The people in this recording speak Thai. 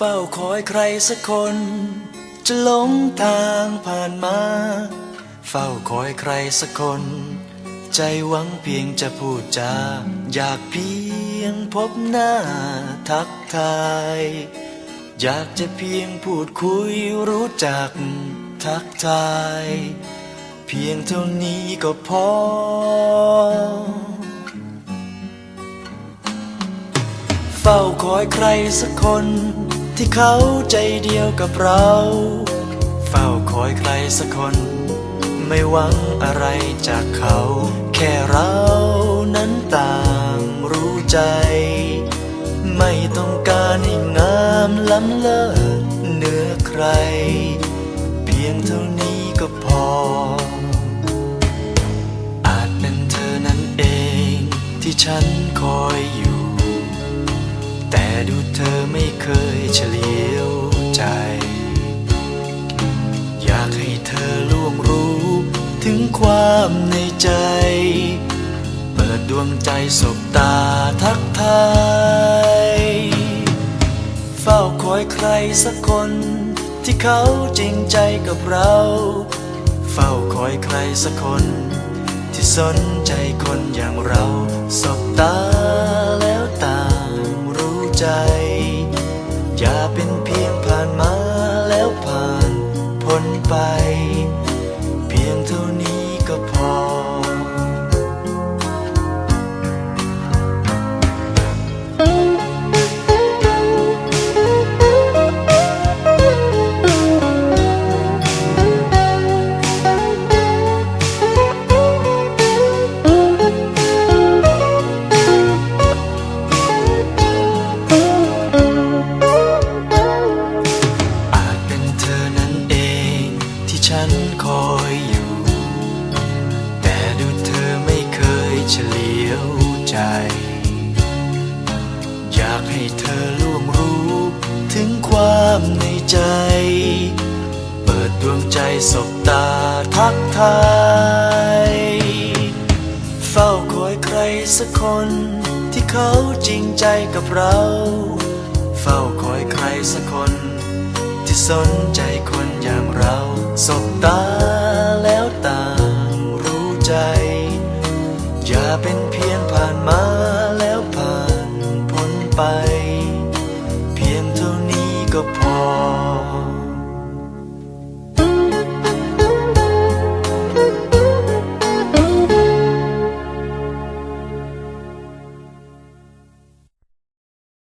เฝ้าคอยใครสักคน จะหลงทางผ่านมา เฝ้าคอยใครสักคน ใจหวังเพียงจะพูดจาอยากเพียงพบหน้าทักทาย อยากจะเพียงพูดคุยรู้จักทักทาย เพียงเท่านี้ก็พอเฝ้าคอยใครสักคน ที่เขาใจเดียวกับเรา เฝ้าคอยใครสักคน ไม่หวังอะไรจากเขา แค่เรานั้นต่างรู้ใจ ไม่ต้องการให้งามล้ำเลิศเหนือใคร เพียงเท่านี้ก็พอ อาจเป็นเธอนั้นเองที่ฉันคอยอยู่ ดูเธอไม่เคยเฉลียวใจ อยากให้เธอล่วงรู้ถึงความในใจ เปิดดวงใจสบตาทักทาย เฝ้าคอยใครสักคนที่เขาจริงใจกับเรา เฝ้าคอยใครสักคน ที่สนใจคนอย่างเราสบตา อย่ อยอยู่ แต่ดูเธอไม่เคยเฉลียวใจ อยากให้เธอล่วงรู้ถึงความในใจ เปิดดวงใจสบตาทักทาย เฝ้าคอยใครสักคนที่เขาจริงใจกับเรา เฝ้าคอยใครสักคน ที่สนใจคนอย่างเราสบตา 啊